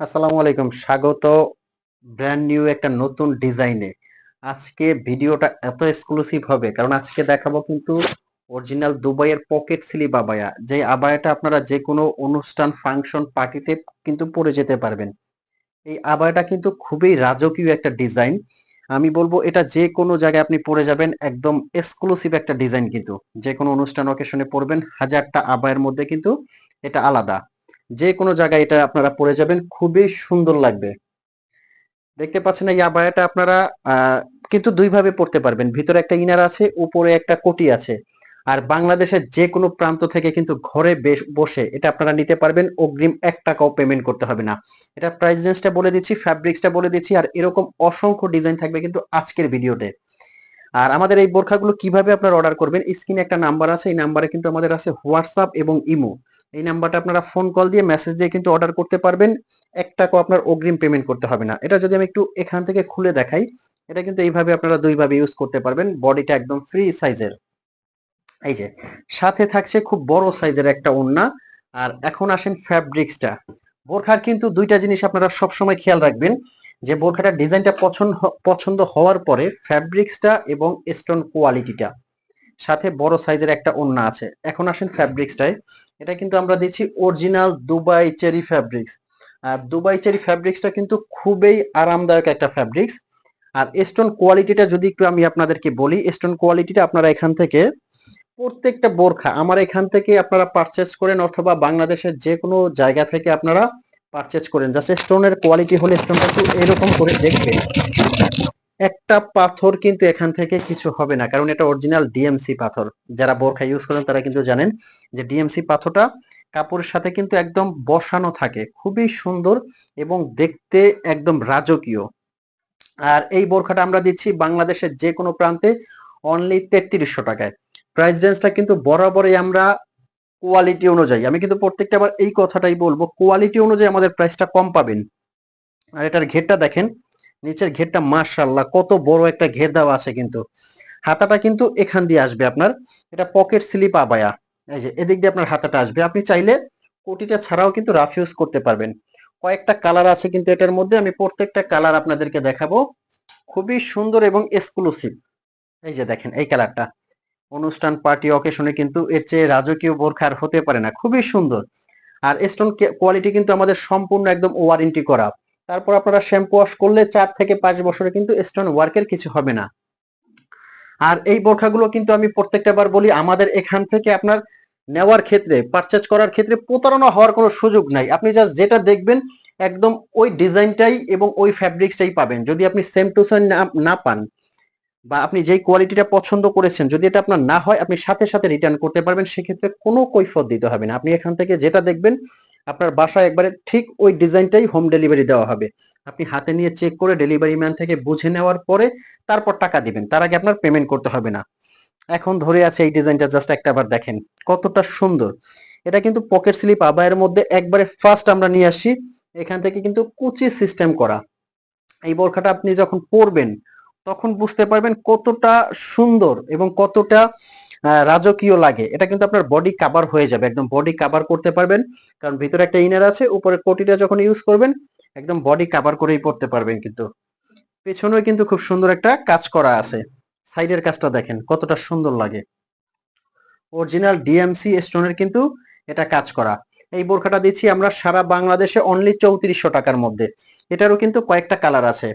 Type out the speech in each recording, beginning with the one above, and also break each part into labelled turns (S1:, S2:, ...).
S1: আসসালামু আলাইকুম। স্বাগত ব্র্যান্ড নিউ একটা নতুন ডিজাইনে। আজকে ভিডিওটা এত এক্সক্লুসিভ হবে, কারণ আজকে দেখাবো কিন্তু অরিজিনাল দুবাইয়ের পকেট স্লিপ আবায়া যে আবায়াটা আপনারা যে কোনো অনুষ্ঠান ফাংশন পার্টিতে কিন্তু পরে যেতে পারবেন। এই আবায়াটা কিন্তু খুবই রাজকীয় একটা ডিজাইন আমি বলব এটা যে কোনো জায়গায় আপনি পরে যাবেন, একদম এক্সক্লুসিভ একটা ডিজাইন কিন্তু। যে কোনো অনুষ্ঠান অকেশনে পরবেন, হাজারটা আবায়ের মধ্যে কিন্তু এটা আলাদা। যে কোনো জায়গায় এটা আপনারা পরে যাবেন, খুবই সুন্দর লাগবে। দেখতে পাচ্ছেন এই আবায়াটা আপনারা কিন্তু দুই ভাবে পড়তে পারবেন। ভিতরে একটা ইনার আছে, উপরে একটা কোটি আছে। আর বাংলাদেশের যে কোনো প্রান্ত থেকে কিন্তু ঘরে বসে এটা আপনারা নিতে পারবেন, অগ্রিম এক টাকাও পেমেন্ট করতে হবে না। এটা প্রাইস রেঞ্জটা বলে দিচ্ছি ফ্যাব্রিক্সটা বলে দিচ্ছি, আর এরকম অসংখ্য ডিজাইন থাকবে কিন্তু আজকের ভিডিওতে আর আমাদের এই বোরখাগুলো কীভাবে আপনারা অর্ডার করবেন? স্ক্রিনে একটা নাম্বার আছে, এই নাম্বারে কিন্তু আমাদের আছে হোয়াটসঅ্যাপ এবং ইমো এই নাম্বারটা আপনারা ফোন কল দিয়ে মেসেজ দিয়ে কিন্তু অর্ডার করতে পারবেন। এক টাকাও আপনার অগ্রিম পেমেন্ট করতে হবে না। এটা যদি আমি একটু এখান থেকে খুলে দেখাই, এটা কিন্তু এইভাবে আপনারা দুইভাবে ইউজ করতে পারবেন। বডিটা একদম ফ্রি সাইজের এই যে, সাথে থাকছে খুব বড় সাইজের একটা ওড়না। আর এখন আসেন ফ্যাব্রিক্সটা বোরখার কিন্তু দুইটা জিনিস আপনারা সবসময় খেয়াল রাখবেন, যে বোরখাটার ডিজাইনটা পছন্দ পছন্দ হওয়ার পরে ফ্যাব্রিক্সটা এবং স্টোন কোয়ালিটিটা সাথে বড় সাইজের একটা ওড়না আছে। এখন আসেন ফ্যাব্রিক্সটায়। এটা কিন্তু আমরা দিচ্ছি অরিজিনাল দুবাই চেরি ফ্যাব্রিক্স আর দুবাই চেরি ফ্যাব্রিক্সটা কিন্তু খুবই আরামদায়ক একটা ফ্যাব্রিক্স আর স্টোন কোয়ালিটিটা যদি একটু আমি আপনাদেরকে বলি স্টোন কোয়ালিটিটা আপনারা এখান থেকে প্রত্যেকটা বোরখা আমার এখান থেকে আপনারা পারচেস করেন অথবা বাংলাদেশের যে কোনো জায়গা থেকে আপনারা পারচেস করেন। জাস্ট স্টোনের কোয়ালিটি হলে স্টোনটা একটু এরকম করে দেখবেন। একটা পাথর কিন্তু এখান থেকে কিছু হবে না, কারণ এটা অরিজিনাল ডিএমসি পাথর। যারা বোরখা ইউজ করেন তারা কিন্তু জানেন যে ডিএমসি পাথরটা কাপড়ের সাথে কিন্তু একদম বসানো থাকে। খুবই সুন্দর এবং দেখতে একদম রাজকীয়। আর এই বোরখাটা আমরা দিচ্ছি বাংলাদেশের যে কোনো প্রান্তে অনলি তেত্রিশশো টাকায়। প্রাইস রেঞ্জটা কিন্তু বরাবরই আমরা কোয়ালিটি অনুযায়ী, আমি কিন্তু প্রত্যেকটা আবার এই কথাটাই বলব কোয়ালিটি অনুযায়ী আমাদের প্রাইসটা কম পাবেন। আর এটার ঘেরটা দেখেন, নিচের ঘেরটা মাশাল্লাহ কত বড় একটা ঘের দেওয়া আছে কিন্তু। হাতাটা কিন্তু এখান দিয়ে আসবে আপনার, এটা পকেট স্লিপ আবায়া, এই যে এদিক দিয়ে আপনার হাতাটা আসবে। আপনি চাইলে কোটিটা ছাড়াও কিন্তু রাফ ইউজ করতে পারবেন। কয়েকটা কালার আছে কিন্তু এটার মধ্যে, আমি প্রত্যেকটা কালার আপনাদেরকে দেখাবো। খুবই সুন্দর এবং এক্সক্লুসিভ এই যে দেখেন, এই কালারটা অনুষ্ঠান পার্টি অকেশনে কিন্তু এর চেয়ে রাজকীয় বোরখার হতে পারে না। খুবই সুন্দর। আর স্টোন কোয়ালিটি কিন্তু আমাদের সম্পূর্ণ একদম ওয়ারেন্টি করা। তারপর আপনারা শ্যাম্পু ওয়াশ করলে চার থেকে পাঁচ বছরে কিন্তু স্টোন ওয়ার্কের কিছু হবে না। আর এই বোরখাগুলো কিন্তু আমি প্রত্যেকটা বার বলি, আমাদের এখান থেকে আপনার নেওয়ার ক্ষেত্রে পারচেজ করার ক্ষেত্রে প্রতারণা হওয়ার কোনো সুযোগ নাই। আপনি জাস্ট যেটা দেখবেন, একদম ওই ডিজাইনটাই এবং ওই ফ্যাব্রিক্সটাই পাবেন। যদি আপনি সেম টু সেম না পান বা আপনি যেই কোয়ালিটিটা পছন্দ করেছেন, যদি এটা আপনার না হয়, আপনি সাথে সাথে রিটার্ন করতে পারবেন, সেক্ষেত্রে কোনো কৈফত দিতে হবে না। আপনি এখান থেকে যেটা দেখবেন, আপনার বাসায় একবারে ঠিক ওই ডিজাইনটাই হোম ডেলিভারি দেওয়া হবে। আপনি হাতে নিয়ে চেক করে ডেলিভারি ম্যান থেকে বুঝে নেওয়ার পরে তারপর টাকা দিবেন। তার আগে আপনার পেমেন্ট করতে হবে না। এখন ধরে আছে এই ডিজাইনটা জাস্ট একটা বার দেখেন, কতটা সুন্দর। এটা কিন্তু পকেট স্লিপ আবায়ের মধ্যে একবারে ফার্স্ট আমরা নিয়ে আসি। এখান থেকে কিন্তু কুচি সিস্টেম করা। এই বোরখাটা আপনি যখন পরবেন তখন বুঝতে পারবেন কতটা সুন্দর এবং কতটা রাজকীয় লাগে। এটা কিন্তু আপনার বডি কাভার হয়ে যাবে। একদম বডি কাভার করতে পারবেন। কারণ ভিতরে একটা ইনার আছে উপরে কোটিটা যখন ইউজ করবেন, একদম বডি কাভার করেই পড়তে পারবেন কিন্তু। পেছনেও কিন্তু খুব সুন্দর একটা কাজ করা আছে। সাইডের কাজটা দেখেন, কতটা সুন্দর লাগে। অরিজিনাল ডিএমসি স্টোনের কিন্তু এটা কাজ করা। এই বোরখাটা দিচ্ছি আমরা সারা বাংলাদেশে অনলি চৌত্রিশশো টাকার মধ্যে। এটারও কিন্তু কয়েকটা কালার আছে।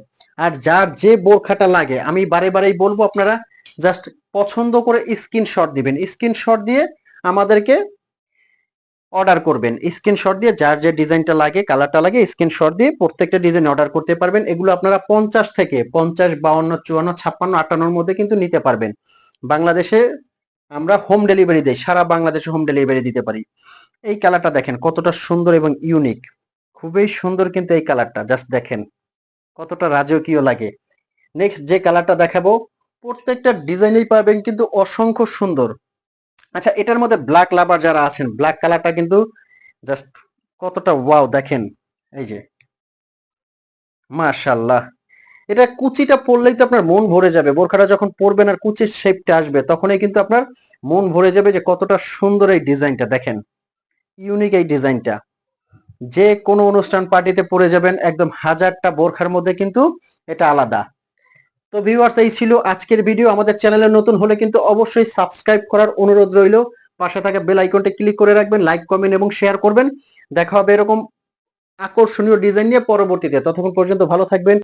S1: আর যার যে বোরখাটা লাগে, আমি বারে বারেই বলব আপনারা জাস্ট পছন্দ করে স্ক্রিনশট দিবেন। স্ক্রিনশট দিয়ে আমাদেরকে অর্ডার করবেন। স্ক্রিনশট দিয়ে যার যে ডিজাইনটা লাগে কালারটা লাগে স্ক্রিনশট দিয়ে প্রত্যেকটা ডিজাইন অর্ডার করতে পারবেন। এগুলো আপনারা পঞ্চাশ থেকে পঞ্চাশ, বাউন্ন, চুয়ান্ন, ছাপ্পান্ন, আটান্নর মধ্যে কিন্তু নিতে পারবেন। বাংলাদেশে আমরা হোম ডেলিভারি দেই, সারা বাংলাদেশে হোম ডেলিভারি দিতে পারি। এই কালারটা দেখেন কতটা সুন্দর এবং ইউনিক খুবই সুন্দর কিন্তু এই কালারটা জাস্ট দেখেন। কতটা রাজকীয় লাগে। নেক্সট যে কালারটা দেখাবো, প্রত্যেকটা ডিজাইনেই পাবেন কিন্তু অসংখ্য সুন্দর। আচ্ছা এটার মধ্যে ব্ল্যাক লাভার যারা আছেন ব্ল্যাক কালারটা কিন্তু জাস্ট কতটা ওয়াও দেখেন। এই যে মাশাল্লাহ এটা কুচিটা পরলেই তো আপনার মন ভরে যাবে। বোরখাটা যখন পরবেন আর কুচির শেপটা আসবে, তখনই কিন্তু আপনার মন ভরে যাবে যে কতটা সুন্দর এই ডিজাইনটা, দেখেন। ইউনিক এই ডিজাইনটা। যে কোনো অনুষ্ঠান পার্টিতে পরে যাবেন একদম হাজারটা বোরখার মধ্যে কিন্তু এটা আলাদা। তো ভিউয়ার্স এই ছিল আজকের ভিডিও আমাদের চ্যানেলে নতুন হলে কিন্তু অবশ্যই সাবস্ক্রাইব করার অনুরোধ রইল। পাশে থাকা বেল আইকনটা ক্লিক করে রাখবেন লাইক কমেন্ট এবং শেয়ার করবেন। দেখা হবে এরকম আকর্ষণীয় ডিজাইন নিয়ে পরবর্তীতে। ততক্ষণ পর্যন্ত ভালো থাকবেন।